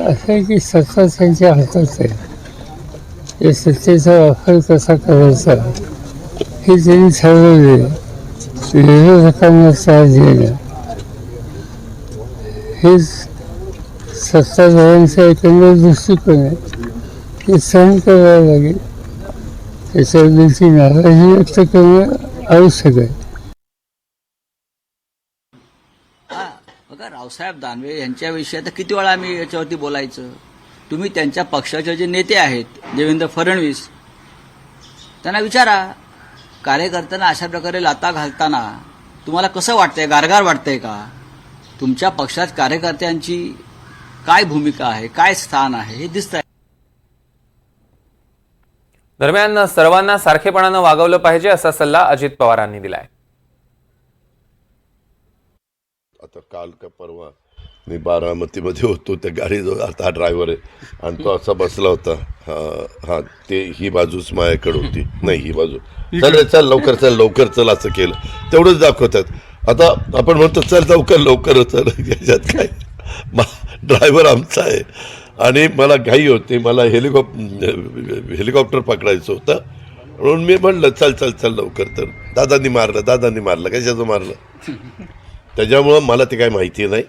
असं आहे की सत्ता त्यांच्या हातात आहे. या सत्तेचा वापर कसा करायचा? हे त्यांनी ठरवले विरोधकांना त्रास देणं हेच सत्ताधाऱ्यांचा एकंदर दृष्टिकोन आहे. हे सहन करावं लागेल. त्याच्याबद्दलची नाराजी व्यक्त करणं आवश्यक आहे. बघा रावसाहेब दानवे यांच्याविषयी आता किती वेळा आम्ही याच्यावरती बोलायचं? तुम्ही त्यांच्या पक्षाचे जे नेते आहेत देवेंद्र फडणवीस त्यांना विचारा कार्यकर्त्यांना अशा प्रकारे लाता घालताना तुम्हाला कसं वाटतंय गारगार वाटतंय का? तुमच्या पक्षात कार्यकर्त्यांची काय भूमिका आहे काय स्थान आहे हे दिसतंय. दरम्यान सर्वांना सारखेपणानं वागवलं पाहिजे असा सल्ला अजित पवारांनी दिलाय. आता काल का परवा मी बारामतीमध्ये होतो त्या गाडीजवळ. आता हा ड्रायव्हर आहे. आणि तो असा बसला होता. हा हा ते ही बाजूच माझ्याकडे होती. नाही ही बाजू. चल रे, चल लवकर चल लवकर चल असं केलं. तेवढंच दाखवतात. आता आपण म्हणतो चल लवकर लवकर चल. याच्यात काय? ड्रायव्हर आमचा आहे. आणि मला घाई होती. मला हेलिकॉप हेलिकॉप्टर पकडायचं होतं. म्हणून मी म्हणलं चल चल चल लवकर तर. दादांनी मारलं दादांनी मारलं कशाचं मारलं? त्याच्यामुळं मला ते काय माहिती नाही.